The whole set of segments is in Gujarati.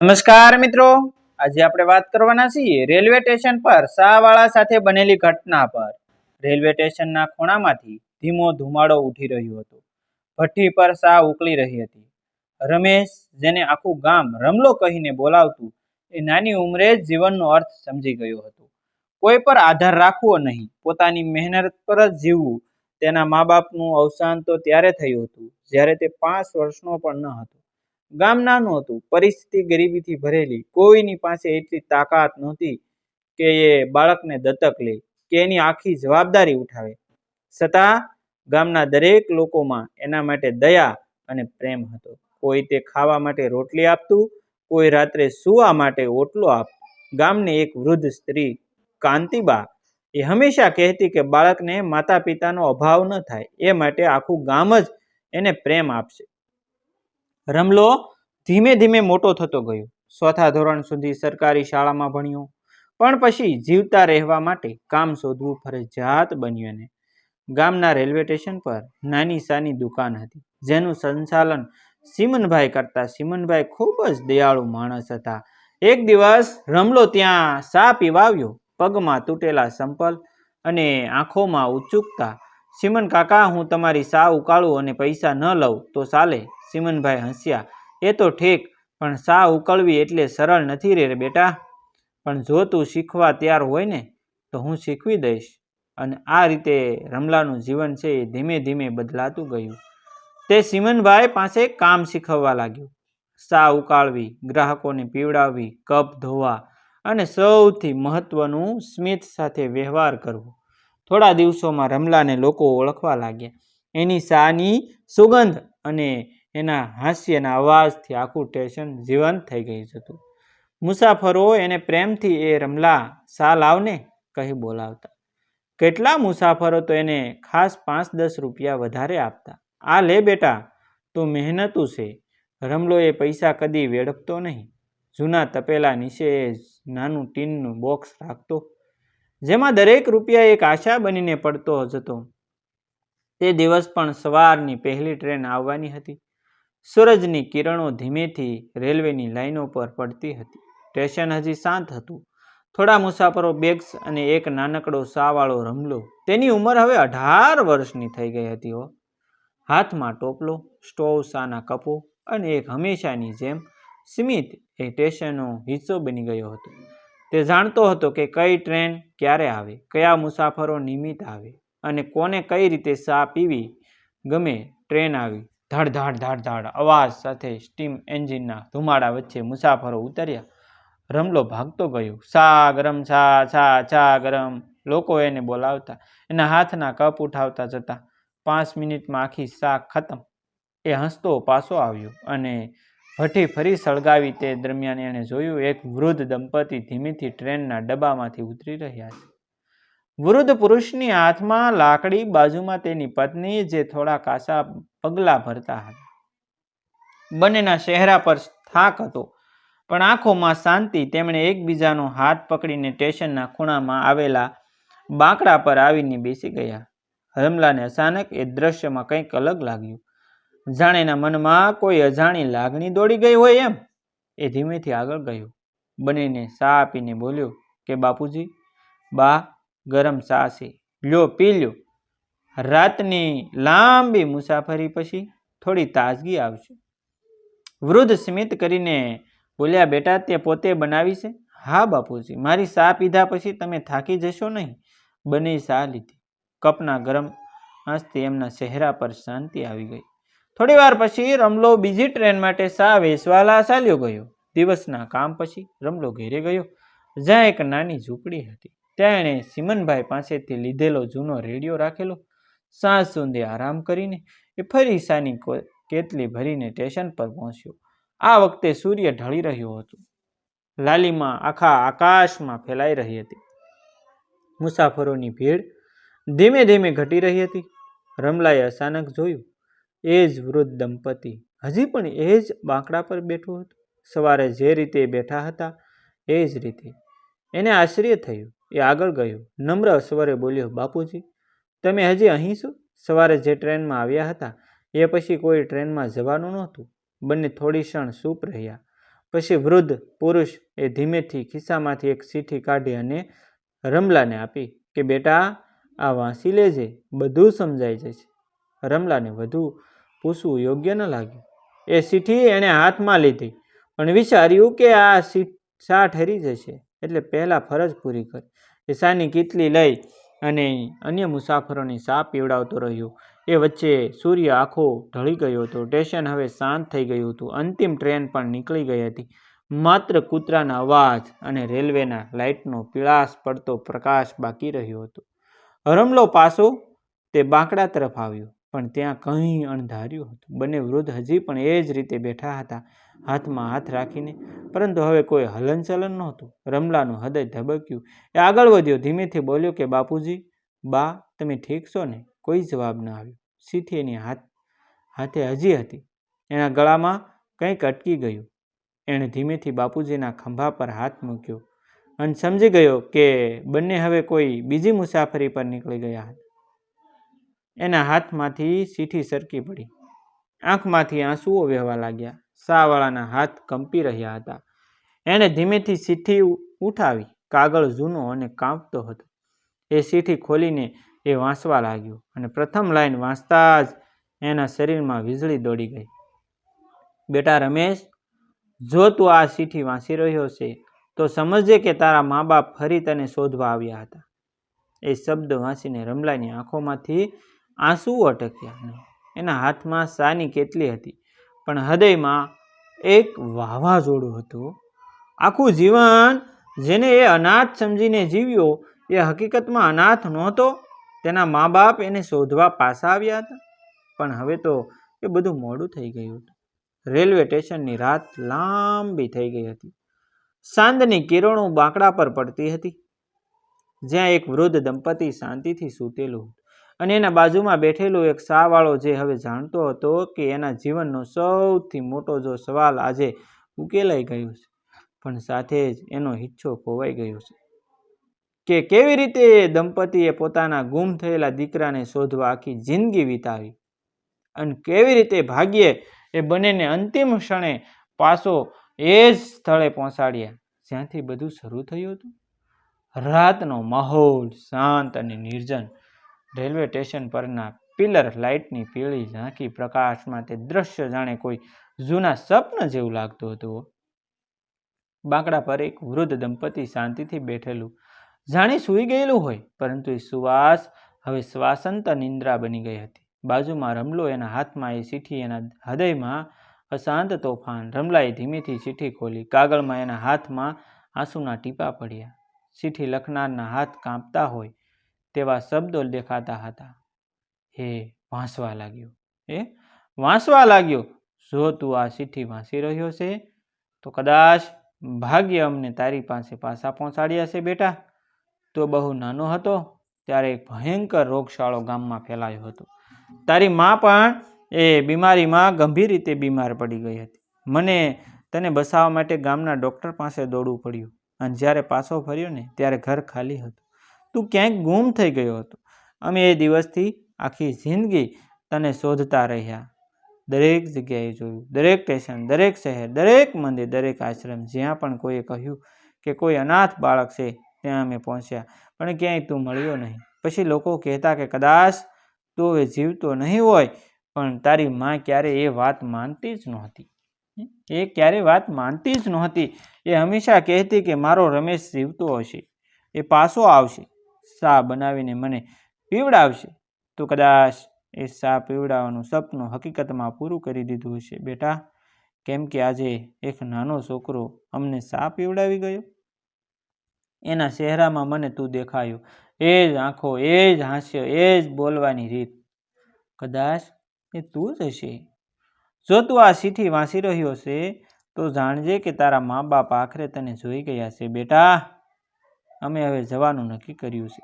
નમસ્કાર મિત્રો. આજે આપણે વાત કરવાના છીએ રેલવે સ્ટેશન પર શાહવાળા સાથે બનેલી ઘટના પર. રેલવે સ્ટેશનના ખૂણામાંથી ધીમો ધુમાડો ઉઠી રહ્યો હતો. ભઠ્ઠી પર શાહ ઉકળી રહી હતી. રમેશ, જેને આખું ગામ રમલો કહીને બોલાવતું, એ નાની ઉંમરે જ જીવનનો અર્થ સમજી ગયો હતો. કોઈ પર આધાર રાખવો નહીં. પોતાની મહેનત પર જ જીવવું. તેના મા બાપનું અવસાન તો ત્યારે થયું હતું, જ્યારે તે પાંચ વર્ષનો પણ ન હતો. ગામ નાનું હતું. પરિસ્થિતિ ગરીબીથી ભરેલી. કોઈની પાસે એટલી તાકાત નહોતી કે એ બાળકને દત્તક લે કે એની આખી જવાબદારી ઉઠાવે. છતાં ગામના દરેક લોકોમાં એના માટે દયા અને પ્રેમ હતો. કોઈ તે ખાવા માટે રોટલી આપતું, કોઈ રાત્રે સૂવા માટે ઓટલો આપતું ગામની એક વૃદ્ધ સ્ત્રી, કાંતિબા, એ હંમેશા કહેતી કે બાળકને માતા પિતાનો અભાવ ન થાય. એ માટે આખું ગામ જ એને પ્રેમ આપશે. રમલો ધીમે ધીમે મોટો થતો ગયો. ચોથા ધોરણ સુધી સરકારી શાળામાં ભણ્યો. પણ પછી જીવતા રહેવા માટે કામ શોધવું ફરજિયાત બન્યું ને ગામના રેલવે સ્ટેશન પર નાની સાની દુકાન હતી, જેનું સંચાલન સિમનભાઈ કરતા. સિમનભાઈ ખૂબ જ દયાળુ માણસ હતા. એક દિવસ રમલો ત્યાં સા પીવા આવ્યો પગમાં તૂટેલા સંપલ અને આંખોમાં ઉચુકતા સિમન, કાકા, હું તમારી સા ઉકાળું અને પૈસા ન લઉં તો ચાલે? સિમનભાઈ હસ્યા, એ તો ઠીક, પણ સા ઉકળવી એટલે સરળ નથી રે બેટા. પણ જો તું શીખવા તૈયાર હોય ને, તો હું શીખવી દઈશ. અને આ રીતે રમલાનું જીવન છે એ ધીમે ધીમે બદલાતું ગયું. તે સિમનભાઈ પાસે કામ શીખવવા લાગ્યું. સા ઉકાળવી, ગ્રાહકોને પીવડાવવી, કપ ધોવા અને સૌથી મહત્વનું સ્મિત સાથે વ્યવહાર કરવો. થોડા દિવસોમાં રમલાને લોકો ઓળખવા લાગ્યા. એની સાની સુગંધ અને એના હાસ્યના અવાજથી આખું સ્ટેશન જીવંત થઈ ગયું હતું મુસાફરો એને પ્રેમથી એ રમલા શા લાવને કહી બોલાવતા. કેટલા મુસાફરો તો એને ખાસ પાંચ દસ રૂપિયા વધારે આપતા. આ લે બેટા, તું મહેનતું છે. રમલો એ પૈસા કદી વેડફતો નહીં. જૂના તપેલા નીચે એ નાનું ટીનનું બોક્સ રાખતો. જેમાં દરેક રૂપિયા એક આશા બનીને પડતો જતો. તે દિવસ પણ સવારની પહેલી ટ્રેન આવવાની હતી. સૂરજની કિરણો ધીમેથી રેલવેની લાઈનો પર પડતી હતી. સ્ટેશન હજી શાંત હતું. થોડા મુસાફરો બેગ્સ અને એક નાનકડો સાવાળો રમલો. તેની ઉંમર હવે અઢાર વર્ષની થઈ ગઈ હતી હો. હાથમાં ટોપલો, સ્ટોવ સાના કપો અને એક હંમેશાની જેમ સ્મિત એ સ્ટેશનનો હિસ્સો બની ગયો હતો. તે જાણતો હતો કે કઈ ટ્રેન ક્યારે આવે, કયા મુસાફરો નિયમિત આવે અને કોને કઈ રીતે સા પીવી ગમે ટ્રેન આવી. ધડ ધડ ધડ ધડ, અવાજ સાથે સ્ટીમ એન્જિનના ધુમાડા વચ્ચે મુસાફરો ઉતર્યા. રમલો ભાગતો ગયો. સા ગરમ સા સા ચા ગરમ લોકો એને બોલાવતા, એના હાથના કપ ઉઠાવતા જતા. પાંચ મિનિટમાં આખી ચા ખતમ. એ હસતો પાછો આવ્યો અને ભઠ્ઠી ફરી સળગાવી તે દરમિયાન એણે જોયું, એક વૃદ્ધ દંપતી ધીમેથી ટ્રેનના ડબ્બામાંથી ઉતરી રહ્યા છે. વૃદ્ધ પુરુષની હાથમાં લાકડી બાજુમાં તેની પત્ની જે થોડા કાસા પગલાં ભરતા હતા. બંનેના ચહેરા પર થાક હતો, પણ આંખોમાં શાંતિ, તેમણે એકબીજાનો હાથ પકડીને સ્ટેશનના ખૂણામાં આવેલા બાંકડા પર આવીને બેસી ગયા. રમલાને અચાનક એ દ્રશ્યમાં કંઈક અલગ લાગ્યું. જાણેના મનમાં કોઈ અજાણી લાગણી દોડી ગઈ હોય એમ. એ ધીમેથી આગળ ગયો. બંનેને સા આપીને બોલ્યો કે, બાપુજી, બા ગરમ સાસે લ્યો, પી લ્યો. રાતની લાંબી મુસાફરી પછી થોડી તાજગી આવશે. વૃદ્ધ સ્મિત કરીને બોલ્યા, બેટા, તે પોતે બનાવી છે? હા, બાપુજી. મારી સા પીધા પછી તમે થાકી જશો નહીં. બંને સા લીધી. કપના ગરમ આંચથી એમના ચહેરા પર શાંતિ આવી ગઈ. થોડી વાર પછી રમલો બીજી ટ્રેન માટે સા વેસવાલા ચાલ્યો ગયો. દિવસના કામ પછી રમલો ઘેરે ગયો. જ્યાં એક નાની ઝૂંપડી હતી. ત્યાં એણે સિમનભાઈ પાસેથી લીધેલો જૂનો રેડિયો રાખેલો, સાંજ સુધી આરામ કરીને એ ફરી સાની કેટલી ભરીને સ્ટેશન પર પહોંચ્યો. આ વખતે સૂર્ય ઢળી રહ્યો હતો. લાલીમાં આખા આકાશમાં ફેલાઈ રહી હતી. મુસાફરોની ભીડ ધીમે ધીમે ઘટી રહી હતી. રમલાએ અચાનક જોયું, એ જ વૃદ્ધ દંપતી હજી પણ એ જ બાંકડા પર બેઠું હતું. સવારે જે રીતે બેઠા હતા, એ જ રીતે. એને આશ્ચર્ય થયું એ આગળ ગયો નમ્ર સ્વરે બોલ્યો, બાપુજી, તમે હજી અહીં છો? સવારે જે ટ્રેનમાં આવ્યા હતા, એ પછી કોઈ ટ્રેનમાં જવાનું નહોતું. બંને થોડી ક્ષણ સૂપ રહ્યા. પછી વૃદ્ધ પુરુષ એ ધીમેથી ખિસ્સામાંથી એક ચીઠી કાઢી અને રમલાને આપી કે, બેટા, આ વાંચી લેજે, બધું સમજાઈ જશે. રમલાને વધુ પૂછવું યોગ્ય ન લાગ્યું. એ ચીઠી એણે હાથમાં લીધી, પણ વિચાર્યું કે આ સીઠ શા ઠરી જશે. એટલે પહેલાં ફરજ પૂરી કરી. ઈશાની શાની કીટલી લઈ અને અન્ય મુસાફરોની સા પીવડાવતો રહ્યો. એ વચ્ચે સૂર્ય આખો ઢળી ગયો હતો. સ્ટેશન હવે શાંત થઈ ગયું હતું. અંતિમ ટ્રેન પણ નીકળી ગઈ હતી. માત્ર કૂતરાના અવાજ અને રેલવેના લાઇટનો પીળાશ પડતો પ્રકાશ બાકી રહ્યો હતો. હરમલો પાસો તે બાંકડા તરફ આવ્યો, પણ ત્યાં કંઈ અણધાર્યું હતું. બંને વૃદ્ધ હજી પણ એ જ રીતે બેઠા હતા. હાથમાં હાથ રાખીને. પરંતુ હવે કોઈ હલનચલન નહોતું. રમલાનું હૃદય ધબક્યું. એ આગળ વધ્યો. ધીમેથી બોલ્યો કે, બાપુજી, બા, તમે ઠીક છો ને? કોઈ જવાબ ન આવ્યો. સીથી એની હાથ, હાથે હજી હતી. એના ગળામાં કંઈક અટકી ગયું. એણે ધીમેથી બાપુજીના ખંભા પર હાથ મૂક્યો અને સમજી ગયો કે, બંને હવે કોઈ બીજી મુસાફરી પર નીકળી ગયા હતા. એના હાથમાંથી સીઠી સરકી પડી. આંખમાંથી આંસુઓ વહેવા લાગ્યા. શાહવાળાના હાથ કંપી રહ્યા હતા. એણે ધીમેથી ચીઠી ઉઠાવી કાગળ જૂનો અને કાંપતો હતો. એ સીઠી ખોલીને એ વાંચવા લાગ્યો અને પ્રથમ લાઈન વાંચતા જ એના શરીરમાં વીજળી દોડી ગઈ. બેટા રમેશ, જો તું આ ચીઠી વાંચી રહ્યો છે, તો સમજે કે તારા મા બાપ ફરી તને શોધવા આવ્યા હતા. એ શબ્દ વાંચીને રમલાની આંખોમાંથી આંસુઓ અટક્યા એના હાથમાં સાની કેટલી હતી પણ હૃદયમાં એક વાવાઝોડું હતું. આખું જીવન જેને એ અનાથ સમજીને જીવ્યો, એ હકીકતમાં અનાથ નહોતો. તેના મા બાપ એને શોધવા પાછા આવ્યા હતા. પણ હવે તો એ બધું મોડું થઈ ગયું હતું. રેલવે સ્ટેશનની રાત લાંબી થઈ ગઈ હતી. સાંજની કિરણો બાંકડા પર પડતી હતી. જ્યાં એક વૃદ્ધ દંપતી શાંતિથી સૂતેલું હતું. અને એના બાજુમાં બેઠેલો એક શાહવાળો જે હવે જાણતો હતો કે એના જીવનનો સૌથી મોટો જો સવાલ આજે ઉકેલાઈ ગયો છે. પણ સાથે જ એનો હિચ્છો ખોવાઈ ગયો છે. કે કેવી રીતે દંપતીએ પોતાના ગુમ થયેલા દીકરાને શોધવા આખી જિંદગી વિતાવી? અને કેવી રીતે ભાગ્યે એ બંનેને અંતિમ ક્ષણે પાછો એ જ સ્થળે પહોંચાડ્યા? જ્યાંથી બધું શરૂ થયું હતું. રાતનો માહોલ શાંત અને નિર્જન રેલવે સ્ટેશન પરના પિલર લાઇટની પીળી ઝાંખી પ્રકાશમાં તે દ્રશ્ય જાણે કોઈ જૂના સ્વપ્ન જેવું લાગતું હતું. બાંકડા પર એક વૃદ્ધ દંપતી શાંતિથી બેઠેલું જાણે સૂઈ ગયેલું હોય, પરંતુ એ સુવાસ, હવે શ્વાસંત નિંદ્રા બની ગઈ હતી. બાજુમાં રમલો એના હાથમાં, એ ચીઠી એના હૃદયમાં અશાંત તોફાન, રમલાએ ધીમેથી ચીઠી ખોલી, કાગળમાં એના હાથમાં આંસુના ટીપા પડ્યા. ચીઠી લખનારના હાથ કાંપતા હોય તેવા શબ્દો દેખાતા હતા. હે વાંસવા લાગ્યો. એ વાંસવા લાગ્યો. જો તું આ ચિઠ્ઠી વાંચી રહ્યો છે, તો કદાચ ભાગ્ય અમને તારી પાસે પાછા પહોંચાડ્યા છે બેટા. તો બહુ નાનો હતો, ત્યારે એક ભયંકર રોગશાળો ગામમાં ફેલાયો હતો. તારી મા પણ એ બીમારીમાં ગંભીર રીતે બીમાર પડી ગઈ હતી. મને તને બસાવવા માટે ગામના ડૉક્ટર પાસે દોડવું પડ્યું. અને જ્યારે પાછો ફર્યો ને, ત્યારે ઘર ખાલી હતું. તું ક્યાંક ગુમ થઈ ગયો હતો. અમે એ દિવસથી આખી જિંદગી તને શોધતા રહ્યા. દરેક જગ્યાએ જોયું, દરેક સ્ટેશન, દરેક શહેર, દરેક મંદિર, દરેક આશ્રમ, જ્યાં પણ કોઈએ કહ્યું કે કોઈ અનાથ બાળક છે, ત્યાં અમે પહોંચ્યા. પણ ક્યાંય તું મળ્યો નહીં. પછી લોકો કહેતા કે કદાચ તું હવે જીવતો નહીં હોય, પણ તારી માં ક્યારે એ વાત માનતી જ નહોતી. એ ક્યારે વાત માનતી જ નહોતી. એ હંમેશા કહેતી કે મારો રમેશ જીવતો હશે. એ પાછો આવશે. શા બનાવીને મને પીવડાવશે. તો કદાચ એ શા પીવડાવવાનું સપનું હકીકતમાં પૂરું કરી દીધું હશે. બેટા, કેમ કે આજે એક નાનો છોકરો અમને શા પીવડાવી ગયો? એના ચહેરામાં મને તું દેખાયો. એ જ આંખો, એ જ હાસ્ય, એ જ બોલવાની રીત. કદાચ એ તું જ હશે. જો તું આ ચીઠી વાંચી રહ્યો છે તો જાણજે કે તારા મા બાપ આખરે તને જોઈ ગયા છે. બેટા અમે હવે જવાનું નક્કી કર્યું છે.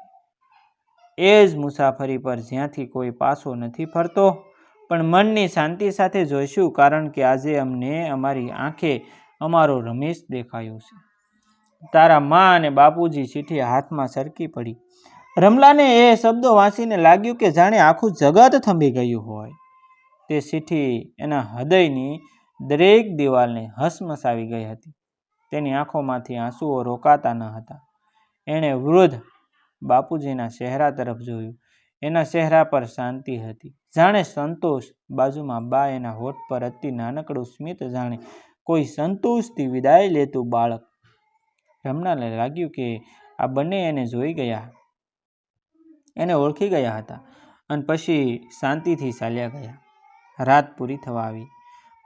એ જ મુસાફરી પર જ્યાંથી કોઈ પાસો નથી ફરતો, પણ મનની શાંતિ સાથે જોઈશું કારણ કે આજે અમને અમારી આંખે અમારો રમેશ દેખાયો છે. તારા મા અને બાપુજી ચીઠી હાથમાં સરકી પડી. રમલાને એ શબ્દો વાંચીને લાગ્યું કે જાણે આખું જગત થંભી ગયું હોય. તે ચીઠી એના હૃદયની દરેક દિવાલને હસમસાવી ગઈ હતી. તેની આંખોમાંથી આંસુઓ રોકાતા ન હતા. એણે વૃદ્ધ બાપુજીના ચહેરા તરફ જોયું. એના ચહેરા પર શાંતિ હતી. જાણે સંતોષ બાજુમાં બા એના હોઠ પર અતિ નાનકડું સ્મિત જાણે કોઈ સંતોષથી વિદાય લેતું બાળક. રમણાને લાગ્યું કે આ બંને એને જોઈ ગયા. એને ઓળખી ગયા હતા અને પછી શાંતિથી ચાલ્યા ગયા. રાત પૂરી થવા આવી.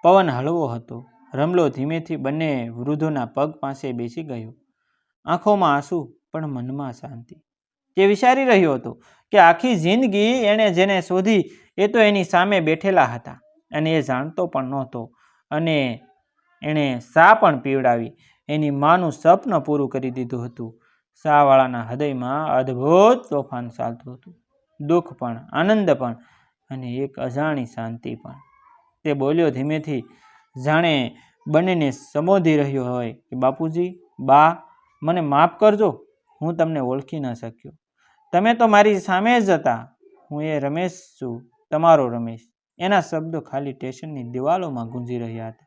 પવન હળવો હતો. રમલો ધીમેથી બંને વૃદ્ધોના પગ પાસે બેસી ગયો. આંખોમાં આંસુ પણ મનમાં શાંતિ. તે વિચારી રહ્યો હતો કે આખી જિંદગી એણે જેને શોધી એ તો એની સામે બેઠેલા હતા અને એ જાણતો પણ નહોતો અને એણે સા પણ પીવડાવી એની માનું સ્વપ્ન પૂરું કરી દીધું હતું. શાહવાળાના હૃદયમાં અદ્ભુત તોફાન ચાલતું હતું. દુઃખ પણ, આનંદ પણ અને એક અજાણી શાંતિ પણ. તે બોલ્યો ધીમેથી, જાણે બંનેને સંબોધી રહ્યો હોય કે બાપુજી, બા, મને માફ કરજો. હું તમને ઓળખી ન શક્યો. તમે તો મારી સામે જ હતા. હું એ રમેશ છું, તમારો રમેશ. એના શબ્દો ખાલી સ્ટેશનની દિવાલોમાં ગુંજી રહ્યા હતા.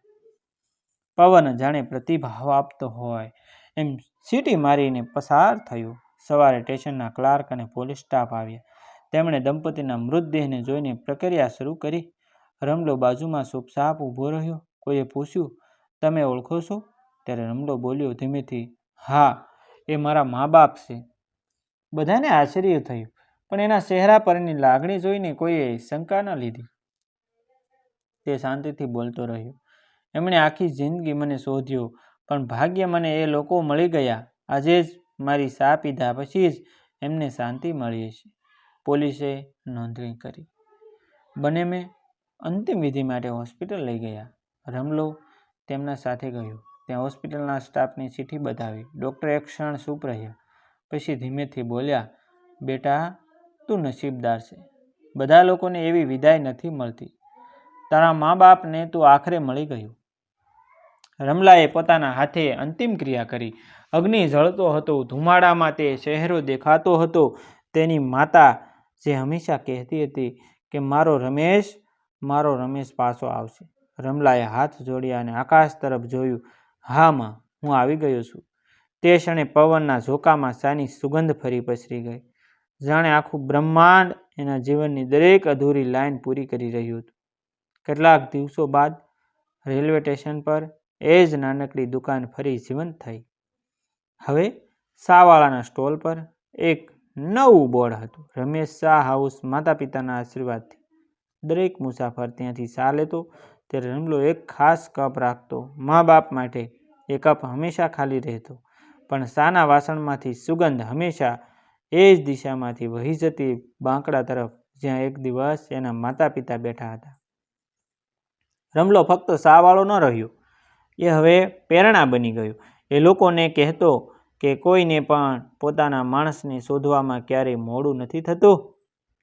પવન જાણે પ્રતિભાવ આપતો હોય એમ સીટી મારીને પસાર થયો. સવારે સ્ટેશનના ક્લાર્ક અને પોલીસ સ્ટાફ આવ્યા. તેમણે દંપતીના મૃતદેહને જોઈને પ્રક્રિયા શરૂ કરી. રમલો બાજુમાં ચૂપચાપ ઊભો રહ્યો. કોઈએ પૂછ્યું, તમે ઓળખો છો? ત્યારે રમલો બોલ્યો ધીમેથી, હા એ મારા મા બાપ છે. બધાને આશ્ચર્ય થયું, પણ એના ચહેરા પરની લાગણી જોઈને કોઈએ શંકા ન લીધી. તે શાંતિથી બોલતો રહ્યો, એમણે આખી જિંદગી મને શોધ્યો, પણ ભાગ્ય મને એ લોકો મળી ગયા. આજે જ મારી સા પીધા, પછી જ એમને શાંતિ મળી છે પોલીસે નોંધણી કરી. બંને મેં અંતિમ વિધિ માટે હોસ્પિટલ લઈ ગયા. રમલો તેમના સાથે ગયો. ત્યાં હોસ્પિટલના સ્ટાફની ચીઠી બતાવી. ડૉક્ટર એક ક્ષણ ચૂપ રહ્યા. પછી ધીમેથી બોલ્યા, બેટા, તું નસીબદાર છે. બધા લોકોને એવી વિદાય નથી મળતી. તારા મા બાપને તું આખરે મળી ગયું. રમલાએ પોતાના હાથે અંતિમ ક્રિયા કરી. અગ્નિ જળતો હતો, ધુમાડામાં તે ચહેરો દેખાતો હતો. તેની માતા જે હંમેશા કહેતી હતી કે, મારો રમેશ મારો રમેશ પાછો આવશે. રમલાએ હાથ જોડ્યા અને આકાશ તરફ જોયું. હા માં હું આવી ગયો છું. તે ક્ષણે પવનના ઝોકામાં સાની સુગંધ ફરી પસરી ગઈ. જાણે આખું બ્રહ્માંડ એના જીવનની દરેક અધૂરી લાઈન પૂરી કરી રહ્યું હતું. કેટલાક દિવસો બાદ રેલવે સ્ટેશન પર એ જ નાનકડી દુકાન ફરી જીવંત થઈ. હવે સાવાળાના સ્ટોલ પર એક નવું બોર્ડ હતું. રમેશ શાહ હાઉસ માતા પિતાના આશીર્વાદથી. દરેક મુસાફર ત્યાંથી શા લેતો ત્યારે રમલો એક ખાસ કપ રાખતો. મા બાપ માટે એ કપ હંમેશા ખાલી રહેતો. પણ શાના વાસણમાંથી સુગંધ હંમેશા એ જ દિશામાંથી વહી જતી બાંકડા તરફ જ્યાં એક દિવસ એના માતા પિતા બેઠા હતા. રમલો ફક્ત સાવાળો ન રહ્યો. એ હવે પ્રેરણા બની ગયો. એ લોકોને કહેતો કે કોઈને પણ પોતાના માણસને શોધવામાં ક્યારેય મોડું નથી થતું.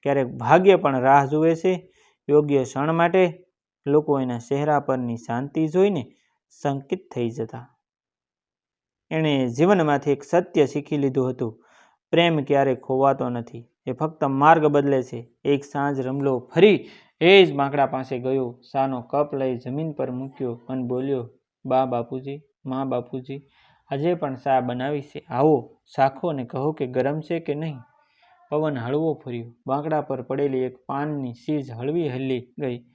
ક્યારેક ભાગ્ય પણ રાહ જુએ છે. યોગ્ય ક્ષણ માટે લોકો એના ચહેરા પરની શાંતિ જોઈને શંકિત થઈ જતા. એણે જીવનમાંથી એક સત્ય શીખી લીધું હતું. પ્રેમ ક્યારેય ખોવાતો નથી. એ ફક્ત માર્ગ બદલે છે. એક સાંજ રમલો, ફરી એ જ બાંકડા પાસે ગયો. શાનો કપ લઈ જમીન પર મૂક્યો અને બોલ્યો, બા બાપુજી, મા બાપુજી, આજે પણ શા બનાવી છે? આવો શાખો અને કહો કે ગરમ છે કે નહીં? પવન હળવો ફર્યો. બાંકડા પર પડેલી એક પાનની સીઝ હળવી હલી ગઈ.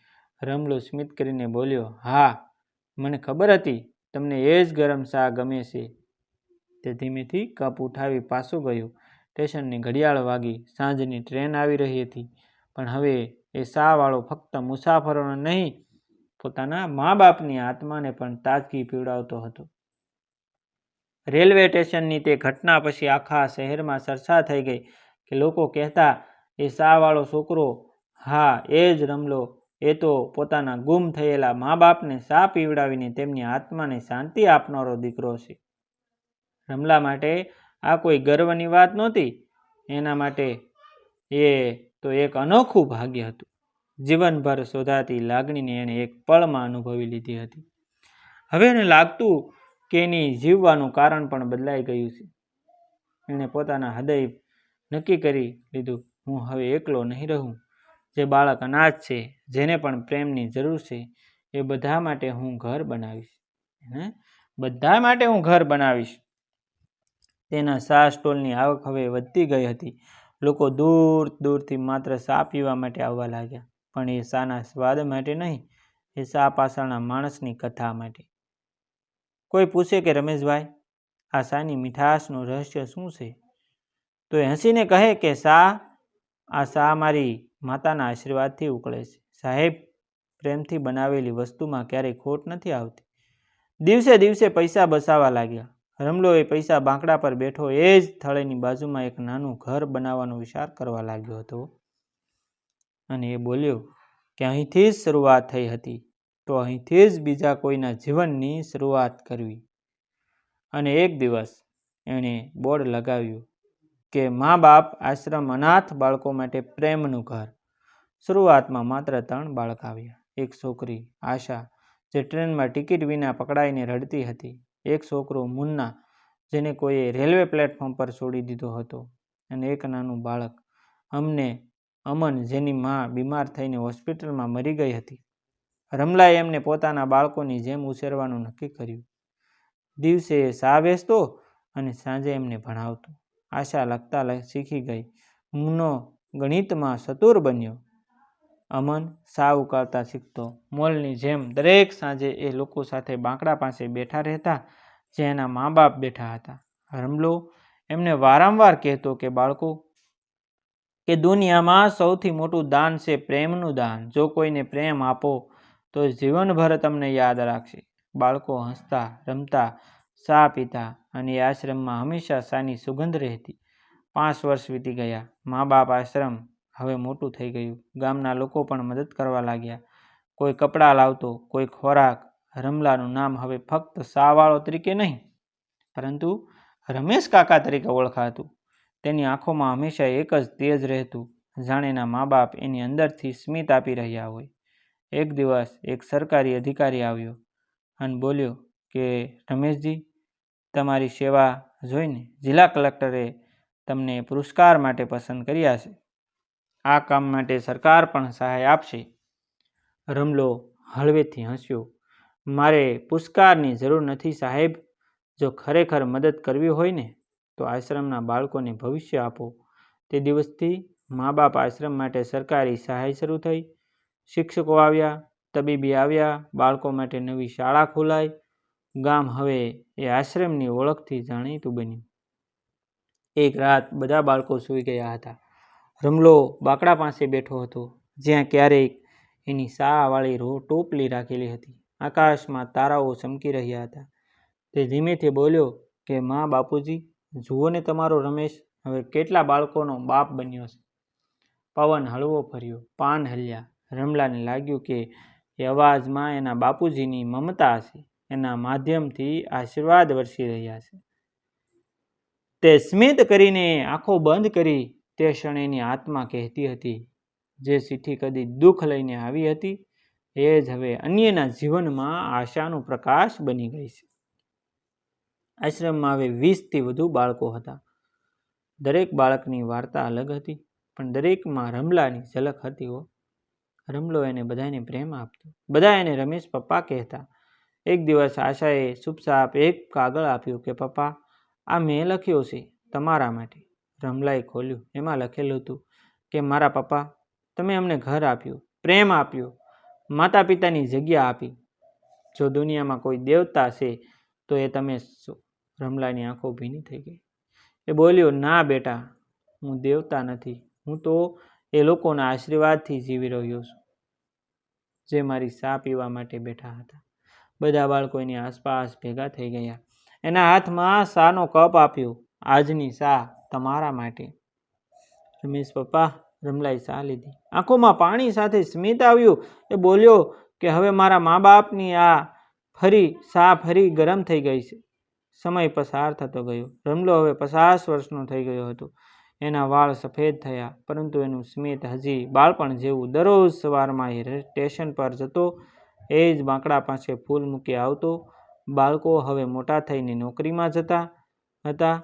રમલો સ્મિત કરીને બોલ્યો, હા, મને ખબર હતી. તમને એ જ ગરમ શા ગમે છે. તે ધીમેથી કપ ઉઠાવી પાછો ગયો. સ્ટેશનની ઘડિયાળ વાગી. સાંજની ટ્રેન આવી રહી હતી. પણ હવે એ શાહવાળો ફક્ત મુસાફરોને નહીં, પોતાના મા બાપની આત્માને પણ તાજગી પીવડાવતો હતો. રેલવે સ્ટેશનની તે ઘટના પછી આખા શહેરમાં ચર્ચા થઈ ગઈ કે લોકો કહેતા, એ શાહવાળો છોકરો, હા, એ જ રમલો. એ તો પોતાના ગુમ થયેલા મા બાપને શા પીવડાવીને તેમની આત્માને શાંતિ આપનારો દીકરો છે. રમલા માટે આ કોઈ ગર્વની વાત નહોતી. એના માટે એ તો એક અનોખું ભાગ્ય હતું. જીવનભર શોધાતી લાગણીને એણે એક પળમાં અનુભવી લીધી હતી. હવે એને લાગતું કે એની જીવવાનું કારણ પણ બદલાઈ ગયું છે. એણે પોતાના હૃદય નક્કી કરી લીધું, હું હવે એકલો નહીં રહું. જે બાળક અનાથ છે, જેને પણ પ્રેમની જરૂર છે, એ બધા માટે હું ઘર બનાવીશ. બધા માટે હું ઘર બનાવીશ. તેના શાહ સ્ટોલની આવક હવે વધતી ગઈ હતી. લોકો દૂર દૂરથી માત્ર ચા પીવા માટે આવવા લાગ્યા, પણ એ શાના સ્વાદ માટે નહીં, એ શા પાછળના માણસની કથા માટે. કોઈ પૂછે કે, રમેશભાઈ, આ શાની મીઠાશનું રહસ્ય શું છે? તો એ હસીને કહે કે શા આ શા મારી માતાના આશીર્વાદથી ઉકળે છે. સાહેબ, પ્રેમથી બનાવેલી વસ્તુમાં ક્યારેય ખોટ નથી આવતી. દિવસે દિવસે પૈસા બસાવવા લાગ્યા. રમલો એ પૈસા બાંકડા પર બેઠો એ જ થળેની બાજુમાં એક નાનું ઘર બનાવવાનો વિચાર કરવા લાગ્યો હતો. અને એ બોલ્યો, કે અહીંથી જ શરૂઆત થઈ હતી. તો અહીંથી જ બીજા કોઈના જીવનની શરૂઆત કરવી. અને એક દિવસ એણે બોર્ડ લગાવ્યું કે મા બાપ આશ્રમ અનાથ બાળકો માટે પ્રેમનું ઘર. શરૂઆતમાં માત્ર ત્રણ બાળક આવ્યા. એક છોકરી, આશા, જે ટ્રેનમાં ટિકિટ વિના પકડાઈને રડતી હતી. એક છોકરો મુન્ના, જેને કોઈએ રેલવે પ્લેટફોર્મ પર છોડી દીધો હતો અને એક નાનું બાળક અમને, અમન જેની મા બીમાર થઈને હોસ્પિટલમાં મરી ગઈ હતી. રમલાએ એમને પોતાના બાળકોની જેમ ઉછેરવાનું નક્કી કર્યું. દિવસે એ શા વેચતો અને સાંજે એમને ભણાવતો. આશા લખતા શીખી ગઈ. મુન્નો ગણિતમાં સતુર બન્યો. અમન સાવ ઉકાળતા શીખતો. મોલની જેમ દરેક સાંજે એ લોકો સાથે બાંકડા પાસે બેઠા રહેતા, જે એના મા બાપ બેઠા હતા. રમલો એમને વારંવાર કહેતો કે, બાળકો, કે દુનિયામાં સૌથી મોટું દાન છે પ્રેમનું દાન. જો કોઈને પ્રેમ આપો, તો જીવનભર તમને યાદ રાખશે. બાળકો હસતા, રમતા, ચા પીતા અને આશ્રમમાં હંમેશા શાની સુગંધ રહેતી. પાંચ વર્ષ વીતી ગયા. મા બાપ આશ્રમ હવે મોટું થઈ ગયું. ગામના લોકો પણ મદદ કરવા લાગ્યા. કોઈ કપડાં લાવતો, કોઈ ખોરાક. રમલાનું નામ હવે ફક્ત સાવાળો તરીકે નહીં, પરંતુ રમેશ કાકા તરીકે ઓળખાતું. તેની આંખોમાં હંમેશા એક જ તેજ રહેતું. જાણે એના મા બાપ એની અંદરથી સ્મિત આપી રહ્યા હોય. એક દિવસ એક સરકારી અધિકારી આવ્યો અને બોલ્યો કે, રમેશજી, તમારી સેવા જોઈને જિલ્લા કલેક્ટરે તમને પુરસ્કાર માટે પસંદ કર્યા છે. આ કામ માટે સરકાર પણ સહાય આપશે. રમલો હળવેથી હસ્યો. મારે પુષ્કારની જરૂર નથી સાહેબ. જો ખરેખર મદદ કરવી હોય ને, તો આશ્રમના બાળકોને ભવિષ્ય આપો. તે દિવસથી મા બાપ આશ્રમ માટે સરકારી સહાય શરૂ થઈ. શિક્ષકો આવ્યા, તબીબી આવ્યા, બાળકો માટે નવી શાળા ખોલાઈ. ગામ હવે એ આશ્રમની ઓળખથી જાણીતું બન્યું. એક રાત બધા બાળકો સૂઈ ગયા હતા. રમલો બાકડા પાસે બેઠો હતો, જ્યાં ક્યારેક એની સાવાળી રો ટોપલી રાખેલી હતી. આકાશમાં તારાઓ ચમકી રહ્યા હતા. તે ધીમેથી બોલ્યો કે, મા બાપુજી, જુઓ ને તમારો રમેશ, હવે કેટલા બાળકોનો બાપ બન્યો છે. પવન હળવો ફર્યો, પાન હલ્યા. રમલાને લાગ્યું કે, એ અવાજમાં એના બાપુજીની મમતા હશે, એના માધ્યમથી આશીર્વાદ વરસી રહ્યા છે. તે સ્મિત કરીને આંખો બંધ કરી તે ક્ષણ એની આત્મા કહેતી હતી. જે ચિઠ્ઠી કદી દુઃખ લઈને આવી હતી, એ જ હવે અન્યના જીવનમાં આશાનું પ્રકાશ બની ગઈ છે. આશ્રમમાં હવે વીસથી વધુ બાળકો હતા. દરેક બાળકની વાર્તા અલગ હતી, પણ દરેકમાં રમલાની ઝલક હતી હો. રમલો એને બધાને પ્રેમ આપતો. બધા એને રમેશ પપ્પા કહેતા. એક દિવસ આશાએ ચૂપચાપ એક કાગળ આપ્યું કે, પપ્પા, આ મેં લખ્યો છે તમારા માટે. રમલાએ ખોલ્યું. એમાં લખેલું હતું કે, મારા પપ્પા, તમે અમને ઘર આપ્યું, પ્રેમ આપ્યો માતા પિતાની જગ્યા આપી. જો દુનિયામાં કોઈ દેવતા છે, તો એ તમે છો. રમલાની આંખો ભીની થઈ ગઈ. એ બોલ્યો, ના બેટા, હું દેવતા નથી. હું તો એ લોકોના આશીર્વાદથી જીવી રહ્યો છું, જે મારી સા પીવા માટે બેઠા હતા. બધા બાળકો એની આસપાસ ભેગા થઈ ગયા. એના હાથમાં સાનો કપ આપ્યો, આજની શા તમારા માટે. રમેશ પપ્પા રમલાઈ સા લીધી. આંખોમાં પાણી સાથે સ્મિત આવ્યું. એ બોલ્યો કે હવે મારા મા બાપની આ ફરી, સા ફરી ગરમ થઈ ગઈ છે. સમય પસાર થતો ગયો. રમલો હવે પચાસ વર્ષનો થઈ ગયો હતો. એના વાળ સફેદ થયા, પરંતુ એનું સ્મિત હજી બાળપણ જેવું દરરોજ સવારમાં એ સ્ટેશન પર જતો, એ જ બાંકડા પાસે ફૂલ મૂકી આવતો. બાળકો હવે મોટા થઈને નોકરીમાં જતા હતા.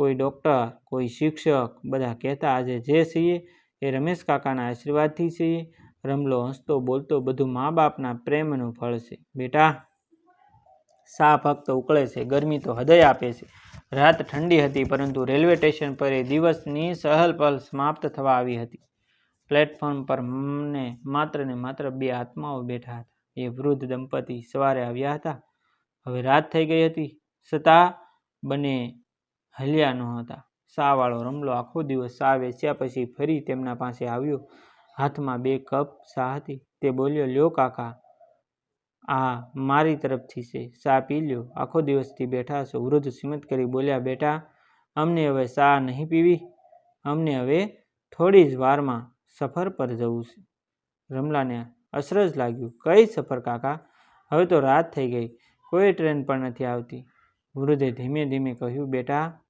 કોઈ ડૉક્ટર, કોઈ શિક્ષક, બધા કહેતા આજે જે છીએ એ રમેશ કાકાના આશીર્વાદથી છીએ. રમલો હસતો બોલતો બધું મા બાપના પ્રેમનું ફળ છે. બેટા, સા ફક્ત ઉકળે છે, ગરમી તો હૃદય આપે છે. રાત ઠંડી હતી પરંતુ રેલવે સ્ટેશન પર એ દિવસની સહલ પહલ સમાપ્ત થવા આવી હતી. પ્લેટફોર્મ પર ને માત્ર ને માત્ર બે આત્માઓ બેઠા હતા. એ વૃદ્ધ દંપતી સવારે આવ્યા હતા. હવે રાત થઈ ગઈ હતી. છતાં બંને હલ્યા નહોતા શા વાળો રમલો આખો દિવસ શા વેચ્યા પછી ફરી તેમના પાસે આવ્યો. હાથમાં બે કપ શા હતી. તે બોલ્યો, લ્યો કાકા, આ મારી તરફથી છે. શા પી લ્યો. આખો દિવસથી બેઠા છો. વૃદ્ધ સિમત કરી બોલ્યા, બેટા, અમને હવે શા નહીં પીવી. અમને હવે થોડી જ વારમાં સફર પર જવું છે. રમલાને અસરજ લાગ્યું. કઈ સફર કાકા? હવે તો રાત થઈ ગઈ. કોઈ ટ્રેન પણ નથી આવતી. વૃદ્ધે ધીમે ધીમે કહ્યું, બેટા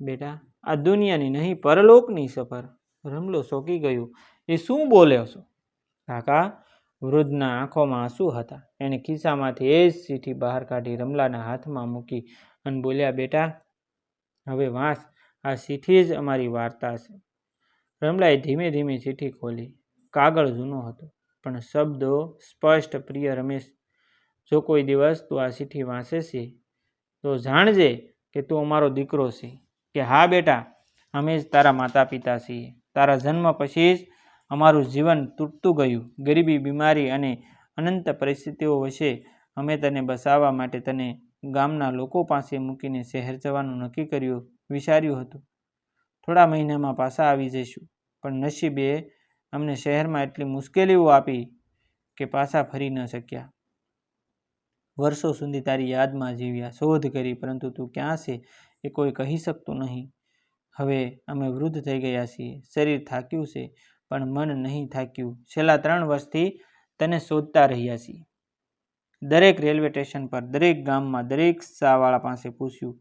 બેટા, આ દુનિયાની નહીં, પરલોકની સફર. રમલો ચોંકી ગયું, એ શું બોલ્યો છો? કાકા, વૃદ્ધના આંખોમાં આંસુ હતા. એણે ખિસ્સામાંથી એ જ ચીઠી બહાર કાઢી રમલાના હાથમાં મૂકી અને બોલ્યા, બેટા, હવે વાંસ, આ ચીઠી જ અમારી વાર્તા છે. રમલાએ ધીમે ધીમે ચીઠી ખોલી. કાગળ જૂનો હતો, પણ શબ્દો સ્પષ્ટ, પ્રિય રમેશ, જો કોઈ દિવસ તું આ ચીઠી વાંચે છે તો જાણજે કે તું અમારો દીકરો છે, કે હા બેટા, અમે જ તારા માતા પિતા છીએ. તારા જન્મ પછી જ અમારું જીવન તૂટતું ગયું. ગરીબી, બીમારી અને અનંત પરિસ્થિતિઓ વચ્ચે અમે તને બસાવવા માટે તને ગામના લોકો પાસે મૂકીને શહેર જવાનું નક્કી કર્યું, વિચાર્યું હતું. થોડા મહિનામાં પાછા આવી જઈશું. પણ નસીબે અમને શહેરમાં એટલી મુશ્કેલીઓ આપી કે પાછા ફરી ન શક્યા. વર્ષો સુધી તારી યાદમાં જીવ્યા, શોધ કરી, પરંતુ તું ક્યાં છે એ કોઈ કહી શકતું નહીં. હવે અમે વૃદ્ધ થઈ ગયા છીએ, શરીર થાક્યું છે, પણ મન નહીં થાક્યું. છેલ્લા ત્રણ વર્ષથી તને શોધતા રહ્યા છીએ. દરેક રેલવે સ્ટેશન પર, દરેક ગામમાં, દરેક શાવાળા પાસે પૂછ્યું,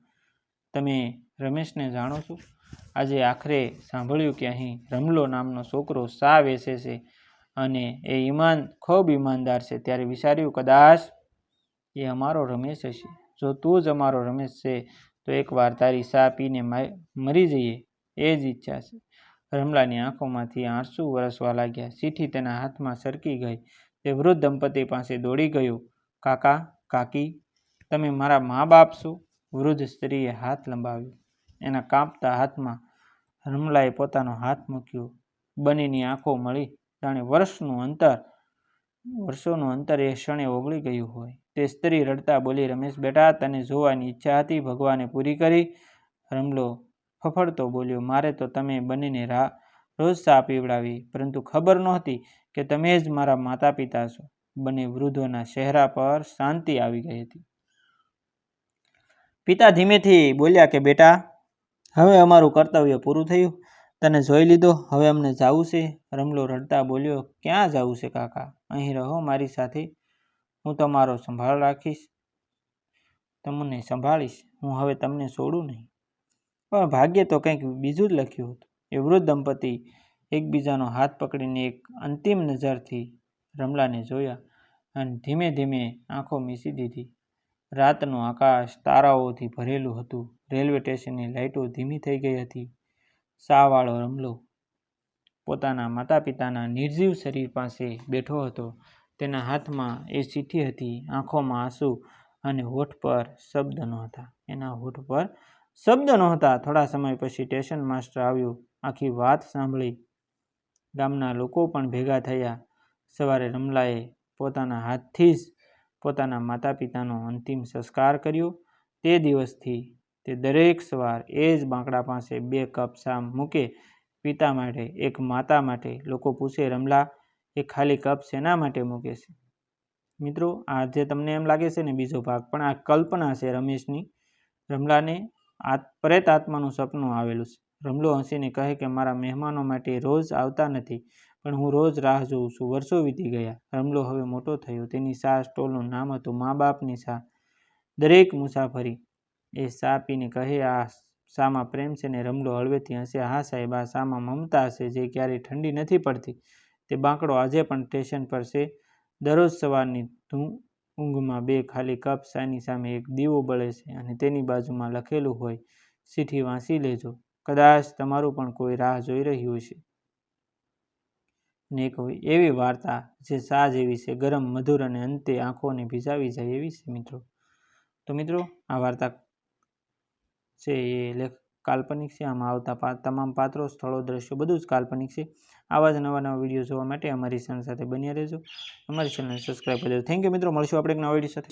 તમે રમેશને જાણો છો? આજે આખરે સાંભળ્યું કે અહીં રમલો નામનો છોકરો શા વેસે છે અને એ ઈમાન, ખૂબ ઈમાનદાર છે. ત્યારે વિચાર્યું, કદાચ એ અમારો રમેશ હશે. જો તું જ અમારો રમેશ છે, તો એકવાર તારી સા પીને મરી જઈએ. એ જ ઈચ્છા છે. રમલાની આંખોમાંથી આંસુ વરસવા લાગ્યા. સીઠી તેના હાથમાં સરકી ગઈ. તે વૃદ્ધ દંપતી પાસે દોડી ગયું. કાકા, કાકી, તમે મારા મા બાપ છો? વૃદ્ધ સ્ત્રીએ હાથ લંબાવ્યો. એના કાંપતા હાથમાં રમલાએ પોતાનો હાથ મૂક્યો. બંનેની આંખો મળી. જાણે વર્ષનું અંતર, વર્ષોનું અંતર એ ક્ષણે ઓગળી ગયું હોય. તે સ્ત્રી રડતા બોલી, રમેશ બેટા, તને જોવાની ઈચ્છા હતી, ભગવાને પૂરી કરી. રમલો ફફડતો બોલ્યો, મારે તો તમે બંનેને રા, રોજ ચા પીવડાવી, પરંતુ ખબર નહોતી કે તમે જ મારા માતા પિતા છો. બંને વૃદ્ધોના ચહેરા પર શાંતિ આવી ગઈ હતી. પિતા ધીમેથી બોલ્યા કે, બેટા, હવે અમારું કર્તવ્ય પૂરું થયું. તને જોઈ લીધો, હવે અમને જવું છે. રમલો રડતા બોલ્યો, ક્યાં જવું છે કાકા? અહીં રહો મારી સાથે. હું તમારો સંભાળ રાખીશ. તમને સંભાળીશ. હું હવે તમને છોડું નહીં. પણ ભાગ્ય તો કંઈક બીજું જ લખ્યું હતું. એ વૃદ્ધ દંપતી એકબીજાનો હાથ પકડીને એક અંતિમ નજરથી રમલાને જોયા અને ધીમે ધીમે આંખો મીસી દીધી. રાતનું આકાશ તારાઓથી ભરેલું હતું. રેલવે સ્ટેશનની લાઇટો ધીમી થઈ ગઈ હતી. શાહવાળો રમલો પોતાના માતા પિતાના નિર્જીવ શરીર પાસે બેઠો હતો. તેના હાથમાં એ ચીઠી હતી, આંખોમાં આંસુ અને હોઠ પર શબ્દ નહોતા. એના હોઠ પર શબ્દ નહોતા. થોડા સમય પછી સ્ટેશન માસ્ટર આવ્યું. આખી વાત સાંભળી. ગામના લોકો પણ ભેગા થયા. સવારે રમલાએ પોતાના હાથથી જ પોતાના માતા પિતાનો અંતિમ સંસ્કાર કર્યો. તે દિવસથી તે દરેક સવાર એ જ બાંકડા પાસે બે કપ શામ મૂકે. પિતા માટે, એક માતા માટે લોકો પૂછે, રમલા એ ખાલી કપ શેના માટે મૂકે છે? મિત્રો, આ જે તમને એમ લાગે છે ને બીજો ભાગ, પણ આ કલ્પના છે રમેશની. રમલાને આત, પ્રેત આત્માનું સપનું આવેલું છે. રમલો હસીને કહે કે, મારા મહેમાનો માટે રોજ આવતા નથી, પણ હું રોજ રાહ જોઉં છું. વર્ષો વીતી ગયા રમલો હવે મોટો થયો. તેની સા સ્ટોલનું નામ હતું મા બાપની સા દરેક મુસાફરી એ સા પીને કહે, આ શામાં પ્રેમ છે ને? રમલો હળવેથી હસે, હા સાહેબ, આ સામાં મમતા હશે જે ક્યારેય ઠંડી નથી પડતી. તે બાંકડો આજે પણ સ્ટેશન પર છે. દરરોજ સવારની ઊંઘમાં બે ખાલી કપ ચાની સામે એક દીવો બળે છે અને તેની બાજુમાં લખેલું હોય ચીઠી વાંચી લેજો. કદાચ તમારું પણ કોઈ રાહ જોઈ રહ્યું છે ને એક એવી વાર્તા જે સા જેવી છે, ગરમ, મધુર અને અંતે આંખોને ભીજાવી જાય એવી છે મિત્રો. તો મિત્રો, આ વાર્તા છે એ લેખ કાલ્પનિક છે. આમાં આવતા તમામ પાત્રો, સ્થળો, દ્રશ્યો બધું જ કાલ્પનિક છે. આવા જ નવા નવા વીડિયો જોવા માટે અમારી ચેનલ સાથે બન્યા રહેજો. અમારી ચેનલને સબસ્ક્રાઈબ કરી થેન્ક યુ મિત્રો. મળશું આપણે એક નવા વીડિયો સાથે.